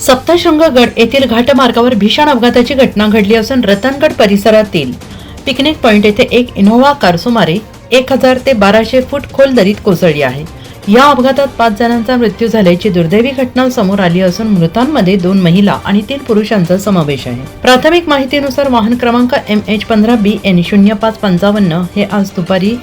सप्तशृंगगड येथील घाटमार्गावर भीषण अपघाताची घटना घडली असून रतनगड परिसरातील पिकनिक पॉइंट येथे एक इनोव्हा कार सुमारे एक हजार ते बाराशे फूट खोल दरीत कोसळली आहे. या अपघातात पाच जणांचा मृत्यू झाल्याची दुर्दैवी घटना समोर आली असून मृतांमध्ये दोन महिला आणि तीन पुरुषांचा समावेश आहे. प्राथमिक माहितीनुसार वाहन क्रमांक एम एच पंधरा बी एन शून्य पाच पंचावन्न हे आज दुपारी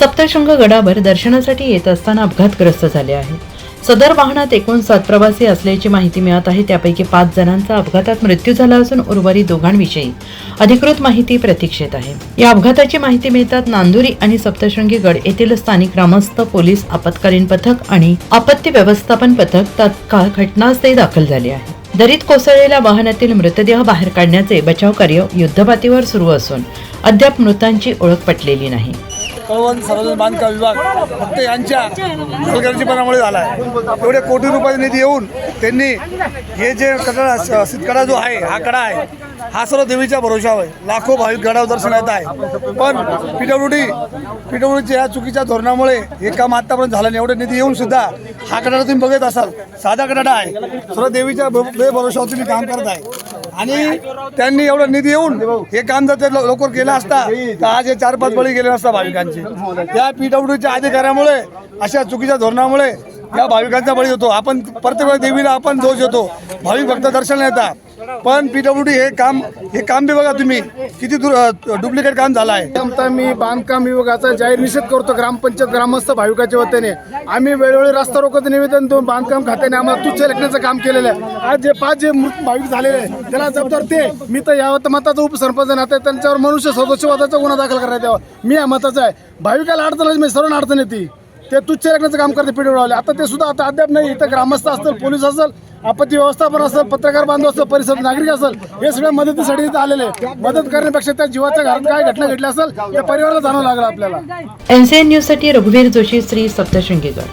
सप्तशृंग गडावर दर्शनासाठी येत असताना अपघातग्रस्त झाले आहे. सदर वाहनात एकूण सात प्रवासी असल्याची माहिती मिळत आहे. त्यापैकी पाच जणांचा अपघातात मृत्यू झाला असून उर्वरित दोघांविषयी अधिकृत माहिती प्रतीक्षेत आहे. या अपघाताची माहिती मिळतात नांदुरी आणि सप्तशृंगी गड येथील स्थानिक ग्रामस्थ पोलीस आपत्कालीन पथक आणि आपत्ती व्यवस्थापन पथक तात्काळ घटनास्थळी दाखल झाले आहे. दरीत कोसळलेल्या वाहनातील मृतदेह बाहेर काढण्याचे बचाव कार्य युद्धपातीवर सुरू असून अद्याप मृतांची ओळख पटलेली नाही. कळवण सार्वजनिक बांधकाम विभाग फक्त यांच्या हलगर्जीपणामुळे झाला आहे एवढे कोटी रुपयाचा निधी येऊन त्यांनी हे जे कडा कडा जो आहे हा कडा आहे हा सर्व देवीच्या भरोशावर आहे. लाखो भाविक गडावर दर्शन येत आहे. पण पीडब्ल्यूडी पीडब्ल्यूडीच्या या चुकीच्या धोरणामुळे हे काम आतापर्यंत झालं नाही. एवढे निधी येऊन सुद्धा हा कटाडा तुम्ही बघत असाल. साधा कडाडा आहे. सर्व देवीच्या बे भरोशावर तुम्ही काम करत आहे. आणि त्यांनी एवढा निधी येऊन हे काम जर ते लवकर केलं असता तर आज हे चार पाच बळी गेले असता भाविकांचे. त्या पीडब्ल्यूडीच्या अधिकाऱ्यामुळे अशा चुकीच्या धोरणामुळे या भाविकांचा बळी होतो. आपण प्रत्येक वेळी देवीला आपण दोष देतो. भाविक भक्त दर्शन येतात पण पीडब्ल्यू डी हे काम हे काम बी बघा तुम्ही. किती डुप्लिकेट काम झालं आहे. मी बांधकाम विभागाचा जाहीर निषेध करतो ग्रामपंचायत ग्रामस्थ भाविकाच्या वतीने. आम्ही वेळोवेळी रस्ता रोखत निवेदन देऊन बांधकाम खात्याने आम्हाला तुच्छ लेखण्याचं काम केलेलं आहे. आज जे पाच जे मृत भाविक झालेले आहे त्याला जबाबदार ते मी तर या मताचा उपसरपंच नाते त्यांच्यावर मनुष्य सदस्यवादाचा गुन्हा दाखल करण्यात यावा. मी या मताचा आहे. भाविकाला अडचण मी सर्व अडचण येते. ते तुच्छ राखण्याचं काम करते पिढीवाले आता ते सुद्धा आता अद्याप नाही. इथं ग्रामस्थ असतील पोलीस असेल आपत्ती व्यवस्थापन असेल पत्रकार बांधव असेल परिसर नागरिक असेल हे सगळ्या मदतीसाठी इथं आलेले मदत करण्यापेक्षा त्या जीवाच्या घरात काय घटना घडली असेल त्या परिवाराला जाणवं लागलं आपल्याला. एनसीएन न्यूजसाठी रघुवीर जोशी श्री सप्तशृंगीगड